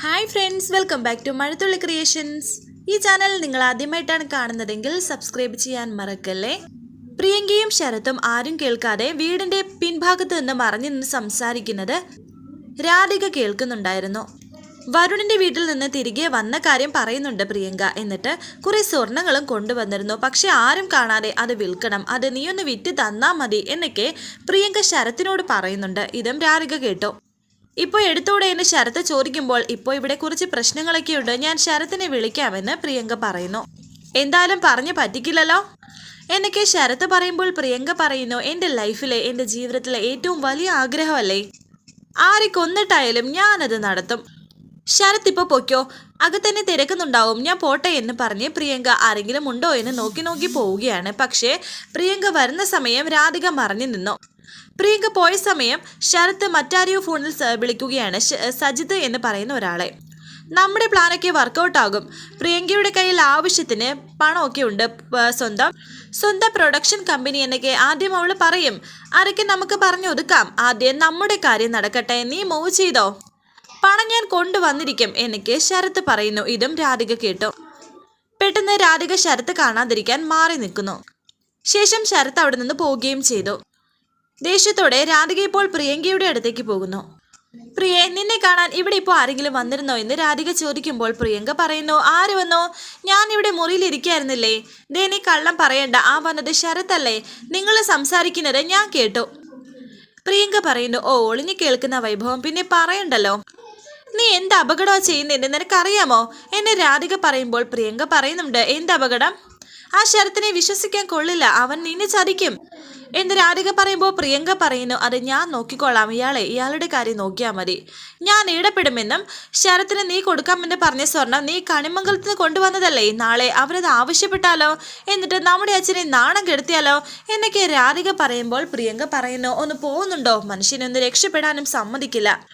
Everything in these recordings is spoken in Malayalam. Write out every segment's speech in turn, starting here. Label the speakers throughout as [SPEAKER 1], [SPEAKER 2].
[SPEAKER 1] Hi friends welcome back to Mazhathulli creations ഈ ചാനൽ നിങ്ങൾ ആദ്യമായിട്ടാണ് കാണുന്നതെങ്കിൽ സബ്സ്ക്രൈബ് ചെയ്യാൻ മറക്കല്ലേ? പ്രിയങ്കയും ശരത്തും ആരും കേൾക്കാതെ വീടിന്റെ പിൻഭാഗത്ത് നിന്ന് മറഞ്ഞു നിന്ന് സംസാരിക്കുന്നത് രാധിക കേൾക്കുന്നുണ്ടായിരുന്നു. വരുണിന്റെ വീട്ടിൽ നിന്ന് തിരികെ വന്ന കാര്യം പറയുന്നുണ്ട് പ്രിയങ്ക. എന്നിട്ട് കുറെ സ്വർണങ്ങളും കൊണ്ടുവന്നിരുന്നു. പക്ഷെ ആരും കാണാതെ അത് വിൽക്കണം അത് നീയൊന്ന് വിറ്റ് തന്നാ മതി എന്നൊക്കെ പ്രിയങ്ക ശരത്തിനോട് പറയുന്നുണ്ട്. ഇതും രാധിക കേട്ടു. ഇപ്പോൾ എടുത്തോടെ എന്ന് ശരത്ത് ചോദിക്കുമ്പോൾ ഇപ്പോൾ ഇവിടെ കുറച്ച് പ്രശ്നങ്ങളൊക്കെയുണ്ട് ഞാൻ ശരത്തിനെ വിളിക്കാമെന്ന് പ്രിയങ്ക പറയുന്നു. എന്തായാലും പറഞ്ഞു പറ്റിക്കില്ലല്ലോ? എന്നൊക്കെ ശരത്ത് പറയുമ്പോൾ പ്രിയങ്ക പറയുന്നു എന്റെ ലൈഫിലെ എന്റെ ജീവിതത്തിലെ ഏറ്റവും വലിയ ആഗ്രഹമല്ലേ? ആരെ കൊന്നിട്ടായാലും ഞാനത് നടത്തും. ശരത്ത് ഇപ്പോൾ പൊയ്ക്കോ അകത്തന്നെ തിരക്കുന്നുണ്ടാവും. ഞാൻ പോട്ടെ എന്ന് പറഞ്ഞ് പ്രിയങ്ക ആരെങ്കിലും ഉണ്ടോ എന്ന് നോക്കി നോക്കി പോവുകയാണ്. പക്ഷേ പ്രിയങ്ക വരുന്ന സമയം രാധിക മറഞ്ഞു നിന്നു. പ്രിയങ്ക പോയ സമയം ശരത്ത് മറ്റാരെയോ ഫോണിൽ വിളിക്കുകയാണ് സജിത് എന്ന് പറയുന്ന ഒരാളെ. നമ്മുടെ പ്ലാനൊക്കെ വർക്കൗട്ട് ആകും. പ്രിയങ്കയുടെ കയ്യിൽ ആവശ്യത്തിന് പണമൊക്കെ ഉണ്ട് സ്വന്തം. സ്വന്തം പ്രൊഡക്ഷൻ കമ്പനി എന്നൊക്കെ ആദ്യം അവൾ പറയും. അരയ്ക്ക് നമുക്ക് പറഞ്ഞു ഒതുക്കാം. ആദ്യം നമ്മുടെ കാര്യം നടക്കട്ടെ നീ മൂവ് ചെയ്തോ? പണം ഞാൻ കൊണ്ടുവന്നിരിക്കും എനിക്ക് ശരത്ത് പറയുന്നു. ഇതും രാധിക കേട്ടു. പെട്ടെന്ന് രാധിക ശരത്ത് കാണാതിരിക്കാൻ മാറി നിൽക്കുന്നു. ശേഷം ശരത്ത് അവിടെ നിന്ന് പോവുകയും ചെയ്തു. ദേഷ്യത്തോടെ രാധിക ഇപ്പോൾ പ്രിയങ്കയുടെ അടുത്തേക്ക് പോകുന്നു. പ്രിയെ നിന്നെ കാണാൻ ഇവിടെ ഇപ്പോൾ ആരെങ്കിലും വന്നിരുന്നോ എന്ന് രാധിക ചോദിക്കുമ്പോൾ പ്രിയങ്ക പറയുന്നു ആര് വന്നോ? ഞാൻ ഇവിടെ മുറിയിൽ ഇരിക്കായിരുന്നില്ലേ? ദേ കള്ളം പറയണ്ട ആ വന്നത് ശരത്തല്ലേ? നിങ്ങൾ സംസാരിക്കുന്നത് ഞാൻ കേട്ടു. പ്രിയങ്ക പറയുന്നു ഓ ഒളിഞ്ഞു കേൾക്കുന്ന വൈഭവം പിന്നെ പറയണ്ടല്ലോ. നീ എന്ത് അപകടമാണ് ചെയ്യുന്നതെന്ന് നിനക്കറിയാമോ? എന്നെ രാധിക പറയുമ്പോൾ പ്രിയങ്ക പറയുന്നുണ്ട് എന്ത് അപകടം? ആ ശരത്തിനെ വിശ്വസിക്കാൻ കൊള്ളില്ല. അവൻ നിന്നെ ചതിക്കും. എന്ന് രാധിക പറയുമ്പോൾ പ്രിയങ്ക പറയുന്നു അത് ഞാൻ നോക്കിക്കൊള്ളാം ഇയാളെ ഇയാളുടെ കാര്യം നോക്കിയാൽ മതി. ഞാൻ ഇടപെടുമെന്നും ശരത്തിന് നീ കൊടുക്കാമെന്ന് പറഞ്ഞ സ്വർണം നീ കണിമംഗലത്തിന് കൊണ്ടുവന്നതല്ലേ? നാളെ അവരത് ആവശ്യപ്പെട്ടാലോ? എന്നിട്ട് നമ്മുടെ അച്ഛനെ നാണം കെടുത്തിയാലോ? എന്നൊക്കെ രാധിക പറയുമ്പോൾ പ്രിയങ്ക പറയുന്നു ഒന്ന് പോകുന്നുണ്ടോ? മനുഷ്യനൊന്ന് രക്ഷപ്പെടാനും സമ്മതിക്കില്ല.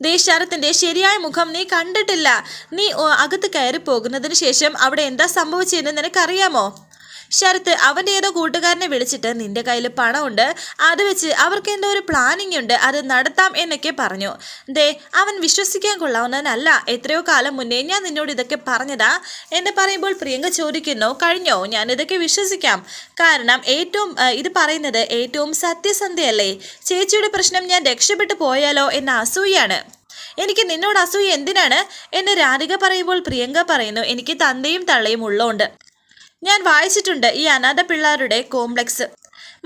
[SPEAKER 1] ദേ ശരത്തിന്റെ ശരിയായ മുഖം നീ കണ്ടിട്ടില്ല. നീ അകത്ത് കയറി പോകുന്നതിന് ശേഷം അവിടെ എന്താ സംഭവിച്ചതെന്ന് നിനക്കറിയാമോ? ശരത്ത് അവന്റെ ഏതോ കൂട്ടുകാരനെ വിളിച്ചിട്ട് നിന്റെ കയ്യിൽ പണമുണ്ട്. അത് വെച്ച് അവർക്ക് എന്തോ ഒരു പ്ലാനിങ് ഉണ്ട്. അത് നടത്താം എന്നൊക്കെ പറഞ്ഞു. ദേ അവൻ വിശ്വസിക്കാൻ കൊള്ളാവുന്നവനല്ല. എത്രയോ കാലം മുന്നേ ഞാൻ നിന്നോട് ഇതൊക്കെ പറഞ്ഞതാ എന്ന് പറയുമ്പോൾ പ്രിയങ്ക ചോദിക്കുന്നു. കഴിഞ്ഞോ? ഞാൻ ഇതൊക്കെ വിശ്വസിക്കാം. കാരണം ഏറ്റവും ഇത് പറയുന്നത് ഏറ്റവും സത്യസന്ധയല്ലേ? ചേച്ചിയുടെ പ്രശ്നം ഞാൻ രക്ഷപ്പെട്ടു പോയാലോ എന്ന അസൂയാണ് എനിക്ക് നിന്നോട് അസൂയ എന്തിനാണ്? എന്ന് രാധിക പറയുമ്പോൾ പ്രിയങ്ക പറയുന്നു എനിക്ക് തന്തയും തള്ളയും ഉള്ളോണ്ട്. ഞാൻ വായിച്ചിട്ടുണ്ട് ഈ അനാഥ പിള്ളേരുടെ കോംപ്ലക്സ്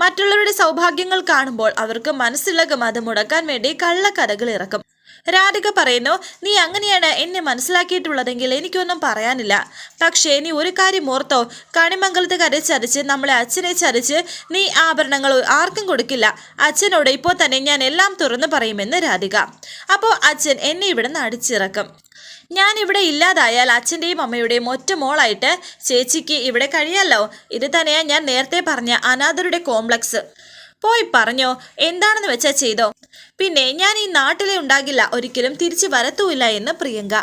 [SPEAKER 1] മറ്റുള്ളവരുടെ സൗഭാഗ്യങ്ങൾ കാണുമ്പോൾ അവർക്ക് മനസ്സിലകം അത് മുടക്കാൻ വേണ്ടി കള്ളക്കഥകൾ ഇറക്കും. രാധിക പറയുന്നു നീ അങ്ങനെയാണ് എന്നെ മനസ്സിലാക്കിയിട്ടുള്ളതെങ്കിൽ എനിക്കൊന്നും പറയാനില്ല. പക്ഷേ നീ ഒരു കാര്യം ഓർത്തോ? കണിമംഗലത്ത് കര ചതിച്ച് നമ്മളെ അച്ഛനെ ചതിച്ച് നീ ആഭരണങ്ങൾ ആർക്കും കൊടുക്കില്ല. അച്ഛനോട് ഇപ്പോൾ തന്നെ ഞാൻ എല്ലാം തുറന്നു പറയുമെന്ന് രാധിക. അപ്പോൾ അച്ഛൻ എന്നെ ഇവിടെ നിന്ന് അടിച്ചിറക്കും. ഞാൻ ഇവിടെ ഇല്ലാതായാൽ അച്ഛന്റെയും അമ്മയുടെയും ഒറ്റ മോളായിട്ട് ചേച്ചിക്ക് ഇവിടെ കഴിയാലോ? ഇത് തന്നെയാണ് ഞാൻ നേരത്തെ പറഞ്ഞ അനാഥരുടെ കോംപ്ലക്സ്. പോയി പറഞ്ഞോ എന്താണെന്ന് വെച്ചാൽ ചെയ്തോ? പിന്നെ ഞാൻ ഈ നാട്ടിലെ ഉണ്ടാകില്ല ഒരിക്കലും തിരിച്ചു വരത്തുമില്ല എന്ന് പ്രിയങ്ക.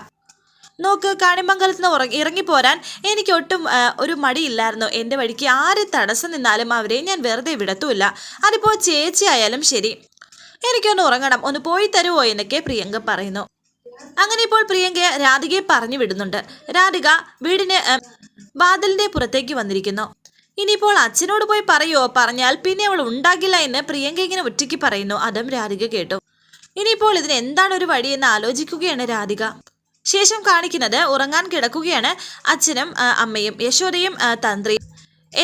[SPEAKER 1] നോക്ക് കാണിമംഗലത്ത് നിന്ന് ഉറങ്ങി ഇറങ്ങിപ്പോരാൻ എനിക്ക് ഒട്ടും ഒരു മടിയില്ലായിരുന്നു. എന്റെ വഴിക്ക് ആര് തടസ്സം നിന്നാലും അവരെ ഞാൻ വെറുതെ വിടത്തുമില്ല. അതിപ്പോൾ ചേച്ചി ആയാലും ശരി. എനിക്കൊന്ന് ഉറങ്ങണം ഒന്ന് പോയി തരുമോ എന്നൊക്കെ പ്രിയങ്ക പറയുന്നു. അങ്ങനെ ഇപ്പോൾ പ്രിയങ്കയെ രാധികയെ പറഞ്ഞു വിടുന്നുണ്ട്. രാധിക വീടിന് വാതിലിന്റെ പുറത്തേക്ക് വന്നിരിക്കുന്നു. ഇനിയിപ്പോൾ അച്ഛനോട് പോയി പറയുമോ പറഞ്ഞാൽ പിന്നെ അവൾ ഉണ്ടാകില്ല എന്ന് പ്രിയങ്ക ഇങ്ങനെ ഒറ്റയ്ക്ക് പറയുന്നു. അതും രാധിക കേട്ടു. ഇനിയിപ്പോൾ ഇതിന് എന്താണ് ഒരു വഴിയെന്ന് ആലോചിക്കുകയാണ് രാധിക. ശേഷം കാണിക്കുന്നത് ഉറങ്ങാൻ കിടക്കുകയാണ് അച്ഛനും അമ്മയും യശോദയും തന്ത്രി തന്ത്രിയും.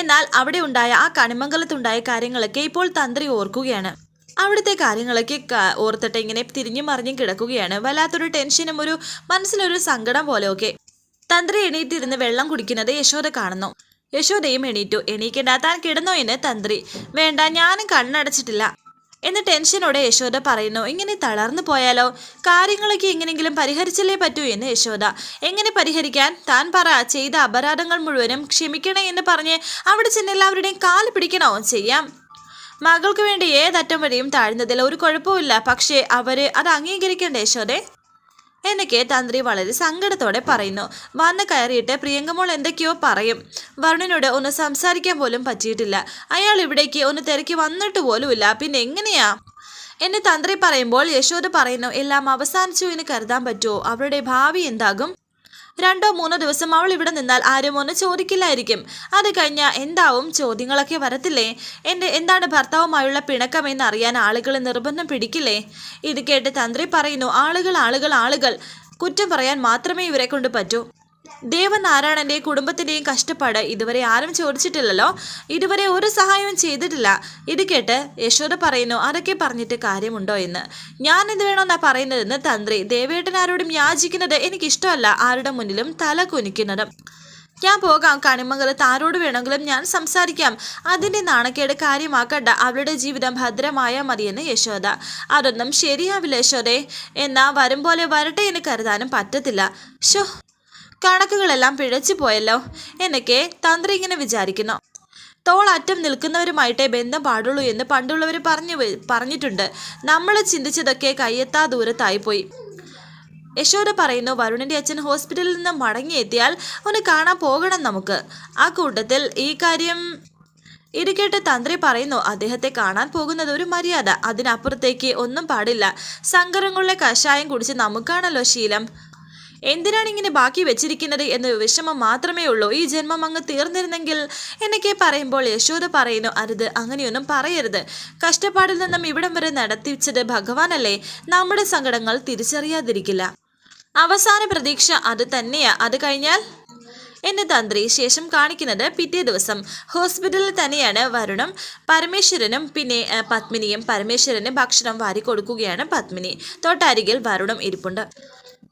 [SPEAKER 1] എന്നാൽ അവിടെ ഉണ്ടായ ആ കണിമംഗലത്തുണ്ടായ കാര്യങ്ങളൊക്കെ ഇപ്പോൾ തന്ത്രി ഓർക്കുകയാണ്. അവിടുത്തെ കാര്യങ്ങളൊക്കെ ഓർത്തിട്ട് ഇങ്ങനെ തിരിഞ്ഞും മറിഞ്ഞും കിടക്കുകയാണ്. വല്ലാത്തൊരു ടെൻഷനും ഒരു മനസ്സിലൊരു സങ്കടം പോലെയൊക്കെ തന്ത്രി എണീറ്റിരുന്ന് വെള്ളം കുടിക്കുന്നത് യശോദ കാണുന്നു. യശോദയും എണീറ്റു. എണീക്കേണ്ട താൻ കിടന്നോ എന്ന് തന്ത്രി. വേണ്ട ഞാനും കണ്ണടച്ചിട്ടില്ല. എന്ന് ടെൻഷനോടെ യശോദ പറയുന്നു. ഇങ്ങനെ തളർന്നു പോയാലോ? കാര്യങ്ങളൊക്കെ എങ്ങനെയെങ്കിലും പരിഹരിച്ചല്ലേ പറ്റൂ? എന്ന് യശോദ. എങ്ങനെ പരിഹരിക്കാൻ? താൻ പറ ചെയ്ത അപരാധങ്ങൾ മുഴുവനും ക്ഷമിക്കണേ എന്ന് പറഞ്ഞ് അവിടെ ചെന്ന് എല്ലാവരുടെയും കാൽ പിടിക്കണോ? ചെയ്യാം. മകൾക്ക് വേണ്ടി ഏതറ്റം വരെയും താഴ്ന്നതിൽ ഒരു കുഴപ്പമില്ല പക്ഷേ അവർ അത് അംഗീകരിക്കണ്ടേ യശോദേ? എന്നൊക്കെ തന്ത്രി വളരെ സങ്കടത്തോടെ പറയുന്നു. വന്ന് കയറിയിട്ട് പ്രിയങ്കമോൾ എന്തൊക്കെയോ പറയും. വരുണിനോട് ഒന്ന് സംസാരിക്കാൻ പോലും പറ്റിയിട്ടില്ല. അയാൾ ഇവിടേക്ക് ഒന്ന് തിരക്കി വന്നിട്ട് പോലുമില്ല. പിന്നെ എങ്ങനെയാ? എന്നെ തന്ത്രി പറയുമ്പോൾ യശോദ പറയുന്നു എല്ലാം അവസാനിച്ചു എന്ന് കരുതാൻ പറ്റുമോ? അവരുടെ ഭാവി എന്താകും? രണ്ടോ മൂന്നോ ദിവസം അവൾ ഇവിടെ നിന്നാൽ ആരും ഒന്ന് ചോദിക്കില്ലായിരിക്കും. അത് കഴിഞ്ഞാൽ എന്താവും? ചോദ്യങ്ങളൊക്കെ വരത്തില്ലേ? എന്റെ എന്താണ് ഭർത്താവുമായുള്ള പിണക്കമെന്ന് എന്നറിയാൻ ആളുകൾ നിർബന്ധം പിടിക്കില്ലേ? ഇത് കേട്ട് തന്ത്രി പറയുന്നു ആളുകൾ ആളുകൾ ആളുകൾ. കുറ്റം പറയാൻ മാത്രമേ ഇവരെ കൊണ്ട് പറ്റൂ. ദേവനാരായണന്റെ കുടുംബത്തിന്റെയും കഷ്ടപ്പാട് ഇതുവരെ ആരും ചോദിച്ചിട്ടില്ലല്ലോ. ഇതുവരെ ഒരു സഹായവും ചെയ്തിട്ടില്ല. ഇത് കേട്ട് യശോദ പറയുന്നു അതൊക്കെ പറഞ്ഞിട്ട് കാര്യമുണ്ടോ എന്ന്? ഞാൻ എന്ത് വേണമെന്നാ പറയുന്നതെന്ന് തന്ത്രി ദേവേട്ടൻ ആരോടും യാചിക്കുന്നത് എനിക്കിഷ്ടമല്ല. ആരുടെ മുന്നിലും തല കുനിക്കുന്നതും. ഞാൻ പോകാം കണിമംഗലത്ത് ആരോട് വേണമെങ്കിലും ഞാൻ സംസാരിക്കാം. അതിന്റെ നാണക്കേട് കാര്യമാക്കണ്ട. അവളുടെ ജീവിതം ഭദ്രമായ മതിയെന്ന് യശോദ. അതൊന്നും ശരിയാവില്ല യശോദേ. എന്നാ വരും പോലെ വരട്ടെ എന്ന് കരുതാനും പറ്റത്തില്ല. ഷോ കണക്കുകളെല്ലാം പിഴച്ചു പോയല്ലോ എന്നൊക്കെ തന്ത്രി ഇങ്ങനെ വിചാരിക്കുന്നു. തോളറ്റം നിൽക്കുന്നവരുമായിട്ടേ ബന്ധം പാടുള്ളൂ എന്ന് പണ്ടുള്ളവർ പറഞ്ഞു പറഞ്ഞിട്ടുണ്ട്. നമ്മൾ ചിന്തിച്ചതൊക്കെ കയ്യെത്താ ദൂരത്തായിപ്പോയി യശോദ പറയുന്നു വരുണിന്റെ അച്ഛൻ ഹോസ്പിറ്റലിൽ നിന്ന് മടങ്ങിയെത്തിയാൽ ഒന്ന് കാണാൻ പോകണം നമുക്ക്. ആ കൂട്ടത്തിൽ ഈ കാര്യം ഇത് തന്ത്രി പറയുന്നു അദ്ദേഹത്തെ കാണാൻ പോകുന്നത് ഒരു മര്യാദ. അതിനപ്പുറത്തേക്ക് ഒന്നും പാടില്ല. സങ്കരങ്ങളുടെ കഷായം കുടിച്ച് നമുക്കാണല്ലോ ശീലം. എന്തിനാണ് ഇങ്ങനെ ബാക്കി വെച്ചിരിക്കുന്നത് എന്ന വിഷമം മാത്രമേ ഉള്ളൂ. ഈ ജന്മം അങ്ങ് തീർന്നിരുന്നെങ്കിൽ എന്നൊക്കെ പറയുമ്പോൾ യശോദ പറയുന്നു അരുത് അങ്ങനെയൊന്നും പറയരുത്. കഷ്ടപ്പാടിൽ നിന്നും ഇവിടം വരെ നടത്തിച്ചത് ഭഗവാനല്ലേ. നമ്മുടെ സങ്കടങ്ങൾ തിരിച്ചറിയാതിരിക്കില്ല. അവസാന പ്രതീക്ഷ അത് തന്നെയാ. അത് കഴിഞ്ഞാൽ? എന്റെ തന്ത്രി ശേഷം കാണിക്കുന്നത് പിറ്റേ ദിവസം. ഹോസ്പിറ്റലിൽ തന്നെയാണ് വരുണം പരമേശ്വരനും പിന്നെ പത്മിനിയും. പരമേശ്വരന് ഭക്ഷണം വാരി കൊടുക്കുകയാണ് പത്മിനി. തൊട്ടരികിൽ വരുണം ഇരിപ്പുണ്ട്.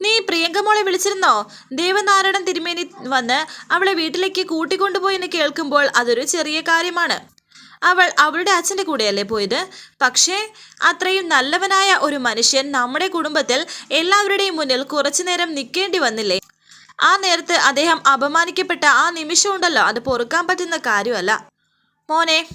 [SPEAKER 1] നീ പ്രിയങ്കമോളെ വിളിച്ചിരുന്നോ? ദേവനാരായണൻ തിരുമേനി വന്ന് അവളെ വീട്ടിലേക്ക് കൂട്ടിക്കൊണ്ടുപോയി എന്ന് കേൾക്കുമ്പോൾ അതൊരു ചെറിയ കാര്യമാണ്. അവൾ അവളുടെ അച്ഛന്റെ കൂടെയല്ലേ പോയത്? പക്ഷേ അത്രയും നല്ലവനായ ഒരു മനുഷ്യൻ നമ്മുടെ കുടുംബത്തിൽ എല്ലാവരുടെയും മുന്നിൽ കുറച്ചു നേരം നിൽക്കേണ്ടി വന്നില്ലേ? ആ നേരത്ത് അദ്ദേഹം അപമാനിക്കപ്പെട്ട ആ നിമിഷമുണ്ടല്ലോ. അത് പൊറുക്കാൻ പറ്റുന്ന കാര്യമല്ല. മോനെ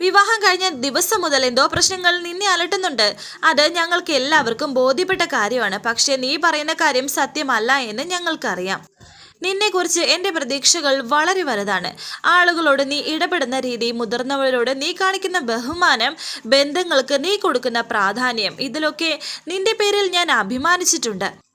[SPEAKER 1] വിവാഹം കഴിഞ്ഞ ദിവസം മുതൽ എന്തോ പ്രശ്നങ്ങൾ നിന്നെ അലട്ടുന്നുണ്ട്. അത് ഞങ്ങൾക്ക് എല്ലാവർക്കും ബോധ്യപ്പെട്ട കാര്യമാണ്. പക്ഷേ നീ പറയുന്ന കാര്യം സത്യമല്ല എന്ന് ഞങ്ങൾക്കറിയാം. നിന്നെക്കുറിച്ച് എന്റെ പ്രതീക്ഷകൾ വളരെ വലുതാണ്. ആളുകളോട് നീ ഇടപെടുന്ന രീതി മുതിർന്നവരോട് നീ കാണിക്കുന്ന ബഹുമാനം ബന്ധങ്ങൾക്ക് നീ കൊടുക്കുന്ന പ്രാധാന്യം ഇതിലൊക്കെ നിന്റെ പേരിൽ ഞാൻ അഭിമാനിച്ചിട്ടുണ്ട്.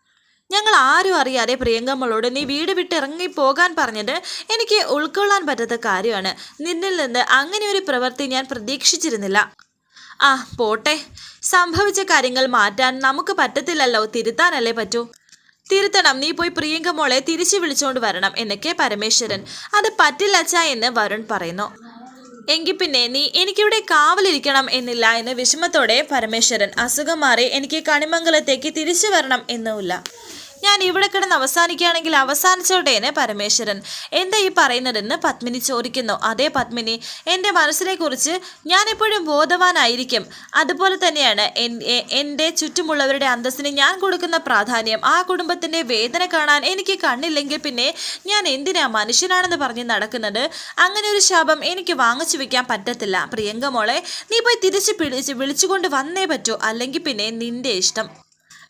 [SPEAKER 1] ഞങ്ങൾ ആരും അറിയാതെ പ്രിയങ്കമ്മളോട് നീ വീട് വിട്ട് ഇറങ്ങി പോകാൻ പറഞ്ഞത് എനിക്ക് ഉൾക്കൊള്ളാൻ പറ്റാത്ത കാര്യമാണ്. നിന്നിൽ നിന്ന് അങ്ങനെ ഒരു പ്രവൃത്തി ഞാൻ പ്രതീക്ഷിച്ചിരുന്നില്ല. ആ പോട്ടെ. സംഭവിച്ച കാര്യങ്ങൾ മാറ്റാൻ നമുക്ക് പറ്റത്തില്ലല്ലോ. തിരുത്താനല്ലേ പറ്റൂ? തിരുത്തണം. നീ പോയി പ്രിയങ്ക മോളെ തിരിച്ചു വിളിച്ചുകൊണ്ട് വരണം എന്നൊക്കെ പരമേശ്വരൻ. അത് പറ്റില്ല അച്ഛാ എന്ന് വരുൺ പറയുന്നു. എങ്കിൽ പിന്നെ നീ എനിക്കിവിടെ കാവലിരിക്കണം എന്നില്ല എന്ന് വിഷമത്തോടെ പരമേശ്വരൻ അസുഖം മാറി എനിക്ക് കണിമംഗലത്തേക്ക് തിരിച്ചു വരണം എന്നുമില്ല. ഞാൻ ഇവിടെ കിടന്ന് അവസാനിക്കുകയാണെങ്കിൽ അവസാനിച്ചോട്ടെ പരമേശ്വരൻ. എന്താ ഈ പറയുന്നതെന്ന് പത്മിനി ചോദിക്കുന്നു. അതേ പത്മിനി എന്റെ മനസ്സിനെക്കുറിച്ച് ഞാൻ എപ്പോഴും ബോധവാനായിരിക്കും. അതുപോലെ തന്നെയാണ് എന്റെ ചുറ്റുമുള്ളവരുടെ അന്തസ്സിന് ഞാൻ കൊടുക്കുന്ന പ്രാധാന്യം. ആ കുടുംബത്തിന്റെ വേദന കാണാൻ എനിക്ക് കണ്ണില്ലെങ്കിൽ പിന്നെ ഞാൻ എന്തിനാ മനുഷ്യനാണെന്ന് പറഞ്ഞ് നടക്കുന്നത്? അങ്ങനെ ഒരു ശാപം എനിക്ക് വാങ്ങിച്ചു വെക്കാൻ പറ്റത്തില്ല. പ്രിയങ്ക മോളെ നീ പോയി തിരിച്ച് പിടിച്ച് വിളിച്ചുകൊണ്ട് വന്നേ പറ്റൂ. അല്ലെങ്കിൽ പിന്നെ നിന്റെ ഇഷ്ടം.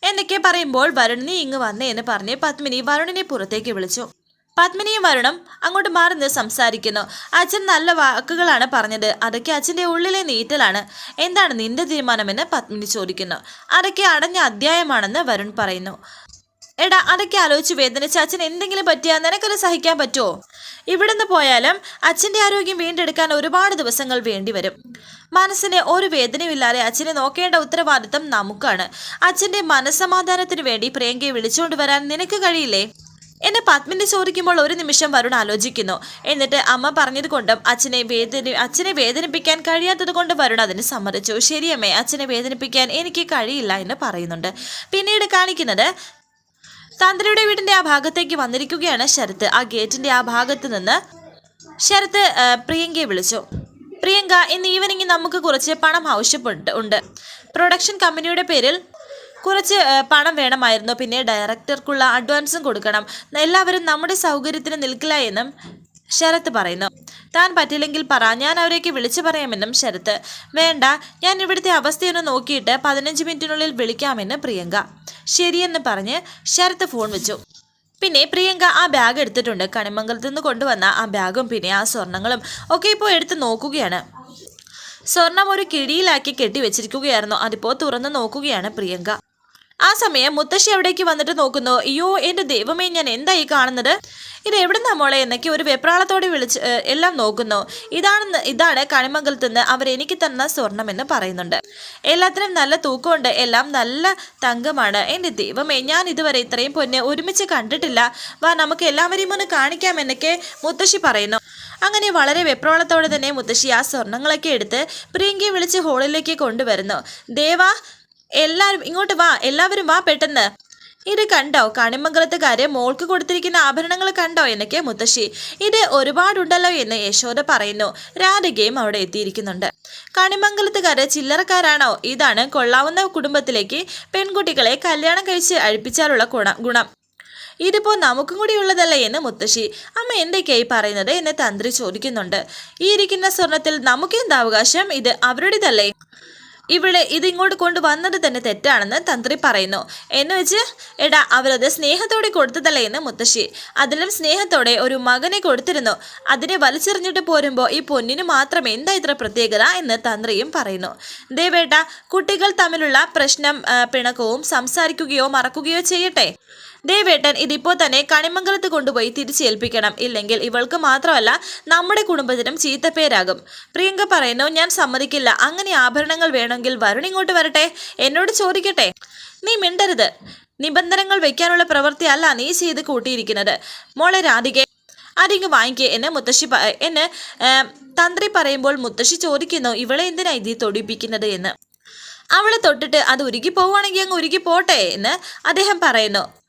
[SPEAKER 1] എന്നൊക്കെ പറയുമ്പോൾ വരുൺ നീ ഇങ്ങ് വന്നേ എന്ന് പറഞ്ഞ് പത്മിനി വരുണിനെ പുറത്തേക്ക് വിളിച്ചു. പത്മിനിയും വരുണം അങ്ങോട്ട് മാറി സംസാരിക്കുന്നു. അച്ഛൻ നല്ല വാക്കുകളാണ് പറഞ്ഞത്. അതൊക്കെ അച്ഛന്റെ ഉള്ളിലെ നീറ്റലാണ്. എന്താണ് നിന്റെ തീരുമാനമെന്ന് പത്മിനി ചോദിക്കുന്നു. അതൊക്കെ അടഞ്ഞ അധ്യായമാണെന്ന് വരുൺ പറയുന്നു. എടാ അതൊക്കെ ആലോചിച്ച് വേദനിച്ച് അച്ഛൻ എന്തെങ്കിലും പറ്റിയാൽ നിനക്കത് സഹിക്കാൻ പറ്റുമോ ഇവിടുന്ന് പോയാലും അച്ഛന്റെ ആരോഗ്യം വീണ്ടെടുക്കാൻ ഒരുപാട് ദിവസങ്ങൾ വേണ്ടിവരും. മനസ്സിന് ഒരു വേദനയുമില്ലാതെ അച്ഛനെ നോക്കേണ്ട ഉത്തരവാദിത്തം നമുക്കാണ്. അച്ഛന്റെ മനസ്സമാധാനത്തിന് വേണ്ടി പ്രിയങ്കയെ വിളിച്ചുകൊണ്ട് വരാൻ നിനക്ക് കഴിയില്ലേ? എന്നെ പത്മിനെ ചോദിക്കുമ്പോൾ ഒരു നിമിഷം വരുൺ ആലോചിക്കുന്നു. എന്നിട്ട് അമ്മ പറഞ്ഞത് കൊണ്ടും അച്ഛനെ വേദന അച്ഛനെ വേദനിപ്പിക്കാൻ കഴിയാത്തത് കൊണ്ട് വരുൺ അതിന് സമ്മതിച്ചു. ശരിയമ്മേ അച്ഛനെ വേദനിപ്പിക്കാൻ എനിക്ക് കഴിയില്ല എന്ന് പറയുന്നുണ്ട്. പിന്നീട് കാണിക്കുന്നത് തന്ത്രിയുടെ വീടിന്റെ ആ ഭാഗത്തേക്ക് വന്നിരിക്കുകയാണ് ശരത്ത് ആ ഗേറ്റിന്റെ ആ ഭാഗത്ത് നിന്ന് ശരത്ത് പ്രിയങ്കയെ വിളിച്ചു. പ്രിയങ്ക ഇന്ന് ഈവനിങ് നമുക്ക് കുറച്ച് പണം ആവശ്യപ്പെട്ട് ഉണ്ട്. പ്രൊഡക്ഷൻ കമ്പനിയുടെ പേരിൽ കുറച്ച് പണം വേണമായിരുന്നു. പിന്നെ ഡയറക്ടർക്കുള്ള അഡ്വാൻസും കൊടുക്കണം. എല്ലാവരും നമ്മുടെ സൗകര്യത്തിന് നിൽക്കില്ല എന്നും ശരത്ത് പറയുന്നു. താൻ പറ്റില്ലെങ്കിൽ പറ. ഞാൻ അവരേക്ക് വിളിച്ചു പറയാമെന്നും ശരത്ത്. വേണ്ട ഞാൻ ഇവിടുത്തെ അവസ്ഥയൊന്ന് നോക്കിയിട്ട് പതിനഞ്ച് മിനിറ്റിനുള്ളിൽ വിളിക്കാമെന്ന് പ്രിയങ്ക. ശരിയെന്ന് പറഞ്ഞ് ശരത്ത് ഫോൺ വെച്ചു. പിന്നെ പ്രിയങ്ക ആ ബാഗ് എടുത്തിട്ടുണ്ട്. കണിമംഗലത്ത് നിന്ന് കൊണ്ടുവന്ന ആ ബാഗും പിന്നെ ആ സ്വർണങ്ങളും ഒക്കെ ഇപ്പോൾ എടുത്ത് നോക്കുകയാണ്. സ്വർണം ഒരു കിഴിയിലാക്കി കെട്ടിവെച്ചിരിക്കുകയായിരുന്നു. അതിപ്പോൾ തുറന്നു നോക്കുകയാണ് പ്രിയങ്ക. ആ സമയം മുത്തശ്ശി അവിടേക്ക് വന്നിട്ട് നോക്കുന്നു? അയ്യോ എന്റെ ദൈവമേ ഞാൻ എന്തായി കാണുന്നത്? ഇത് എവിടുന്നാ മോളെ? എന്നൊക്കെ ഒരു വെപ്രാളത്തോടെ വിളിച്ച് എല്ലാം നോക്കുന്നു. ഇതാണെന്ന് ഇതാണ് കണിമംഗലത്ത് നിന്ന് അവർ എനിക്ക് തന്ന സ്വർണം എന്ന് പറയുന്നുണ്ട്. എല്ലാത്തിനും നല്ല തൂക്കമുണ്ട്. എല്ലാം നല്ല തങ്കമാണ്. എന്റെ ദൈവമേ ഞാൻ ഇതുവരെ ഇത്രയും പൊന്നെ ഒരുമിച്ച് കണ്ടിട്ടില്ല. വാ നമുക്ക് എല്ലാവരെയും ഒന്ന് കാണിക്കാം എന്നൊക്കെ മുത്തശ്ശി പറയുന്നു. അങ്ങനെ വളരെ വെപ്രാളത്തോടെ തന്നെ മുത്തശ്ശി ആ സ്വർണങ്ങളൊക്കെ എടുത്ത് പ്രിയങ്കയെ വിളിച്ച് ഹോളിലേക്ക് കൊണ്ടുവരുന്നു. ദേവാ എല്ലാവരും ഇങ്ങോട്ട് വാ എല്ലാവരും വാ പെട്ടെന്ന്. ഇത് കണ്ടോ? കണിമംഗലത്തുകാര് മോൾക്ക് കൊടുത്തിരിക്കുന്ന ആഭരണങ്ങൾ കണ്ടോ എന്നൊക്കെ മുത്തശ്ശി. ഇത് ഒരുപാടുണ്ടല്ലോ എന്ന് യശോദ പറയുന്നു. രാധികയും അവിടെ എത്തിയിരിക്കുന്നുണ്ട്. കണിമംഗലത്തുകാര് ചില്ലറക്കാരാണോ? ഇതാണ് കൊള്ളാവുന്ന കുടുംബത്തിലേക്ക് പെൺകുട്ടികളെ കല്യാണം കഴിച്ച് അഴിപ്പിച്ചാലുള്ള ഗുണം ഗുണം. ഇതിപ്പോ നമുക്കും കൂടി ഉള്ളതല്ലേ എന്ന് മുത്തശ്ശി. അമ്മ എന്തൊക്കെയായി പറയുന്നത് എന്ന് തന്ത്രി ചോദിക്കുന്നുണ്ട്. ഈ ഇരിക്കുന്ന സ്വർണത്തിൽ നമുക്കെന്താവകാശം ഇത് അവരുടേതല്ലേ? ഇവിടെ ഇതിങ്ങോട്ട് കൊണ്ടുവന്നത് തന്നെ തെറ്റാണെന്ന് തന്ത്രി പറയുന്നു. എന്ന് വെച്ച് എടാ അവരത് സ്നേഹത്തോടെ കൊടുത്തതല്ലേ എന്ന് മുത്തശ്ശി. അതിലും സ്നേഹത്തോടെ ഒരു മകനെ കൊടുത്തിരുന്നു. അതിനെ വലിച്ചെറിഞ്ഞിട്ട് പോരുമ്പോൾ ഈ പൊന്നിന് മാത്രം എന്താ ഇത്ര പ്രത്യേകത എന്ന് തന്ത്രിയും പറയുന്നു. ദേവേട്ട കുട്ടികൾ തമ്മിലുള്ള പ്രശ്നം പിണക്കവും സംസാരിക്കുകയോ മറക്കുകയോ ചെയ്യട്ടെ. ദേവേട്ടൻ ഇതിപ്പോ തന്നെ കണിമംഗലത്ത് കൊണ്ടുപോയി തിരിച്ചേൽപ്പിക്കണം. ഇല്ലെങ്കിൽ ഇവൾക്ക് മാത്രമല്ല നമ്മുടെ കുടുംബത്തിനും ചീത്തപ്പേരാകും. പ്രിയങ്ക പറയുന്നു ഞാൻ സമ്മതിക്കില്ല. അങ്ങനെ ആഭരണങ്ങൾ വേണമെങ്കിൽ വരുൺ ഇങ്ങോട്ട് വരട്ടെ. എന്നോട് ചോദിക്കട്ടെ? നീ മിണ്ടരുത്. നിബന്ധനകൾ വെക്കാനുള്ള പ്രവൃത്തി അല്ല നീ ചെയ്ത് കൂട്ടിയിരിക്കുന്നത്. മോളെ രാധികെ അതിങ്ങ് വാങ്ങിക്കേ. എന്ന് മുത്തശ്ശി എന്ന് തന്ത്രി പറയുമ്പോൾ മുത്തശ്ശി ചോദിക്കുന്നു ഇവളെ എന്തിനാ ഇതി തൊടിപ്പിക്കുന്നത്? എന്ന്. അവളെ തൊട്ടിട്ട് അത് ഉരുകി പോവുകയാണെങ്കിൽ അങ്ങ് ഉരുകി പോട്ടെ. എന്ന് അദ്ദേഹം പറയുന്നു.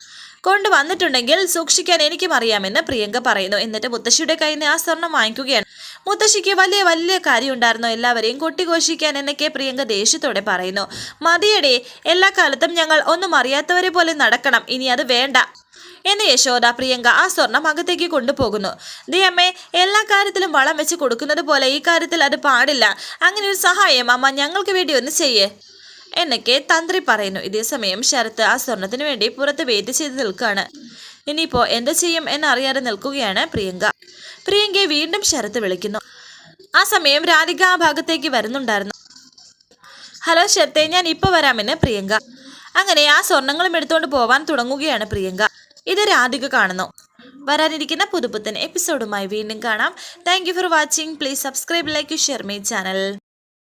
[SPEAKER 1] കൊണ്ടുവന്നിട്ടുണ്ടെങ്കിൽ സൂക്ഷിക്കാൻ എനിക്കും അറിയാമെന്ന് പ്രിയങ്ക പറയുന്നു. എന്നിട്ട് മുത്തശ്ശിയുടെ കയ്യിൽ നിന്ന് ആ സ്വർണം വാങ്ങിക്കുകയാണ്. മുത്തശ്ശിക്ക് വലിയ വലിയ കാര്യമുണ്ടായിരുന്നു. എല്ലാവരെയും കൊട്ടിഘോഷിക്കാൻ എന്നൊക്കെ പ്രിയങ്ക ദേഷ്യത്തോടെ പറയുന്നു. മതിയടേ എല്ലാ കാലത്തും ഞങ്ങൾ ഒന്നും അറിയാത്തവരെ പോലെ നടക്കണം. ഇനി അത് വേണ്ട. എന്ന് യശോദ പ്രിയങ്ക ആ സ്വർണം അകത്തേക്ക് കൊണ്ടുപോകുന്നു. ദിയമ്മേ എല്ലാ കാര്യത്തിലും വളം വെച്ച് കൊടുക്കുന്നത് പോലെ ഈ കാര്യത്തിൽ അത് പാടില്ല. അങ്ങനെ ഒരു സഹായം അമ്മ ഞങ്ങൾക്ക് വേണ്ടി ഒന്ന് ചെയ്യേ. എന്നൊക്കെ തന്ത്രി പറയുന്നു. ഇതേസമയം ശരത്ത് ആ സ്വർണത്തിന് വേണ്ടി പുറത്ത് വെയിറ്റ് ചെയ്ത് നിൽക്കുകയാണ്. ഇനിയിപ്പോ എന്ത് ചെയ്യും എന്നറിയാതെ നിൽക്കുകയാണ് പ്രിയങ്ക. പ്രിയങ്കയെ വീണ്ടും ശരത്ത് വിളിക്കുന്നു. ആ സമയം രാധിക ആ ഭാഗത്തേക്ക് വരുന്നുണ്ടായിരുന്നു. ഹലോ ശരത്തെ ഞാൻ ഇപ്പൊ വരാമെന്ന് പ്രിയങ്ക. അങ്ങനെ ആ സ്വർണങ്ങളും എടുത്തുകൊണ്ട് പോവാൻ തുടങ്ങുകയാണ് പ്രിയങ്ക. ഇത് രാധിക കാണുന്നു. വരാനിരിക്കുന്ന പുതുപുത്തൻ എപ്പിസോഡുമായി വീണ്ടും കാണാം. Thank for watching please subscribe like share my channel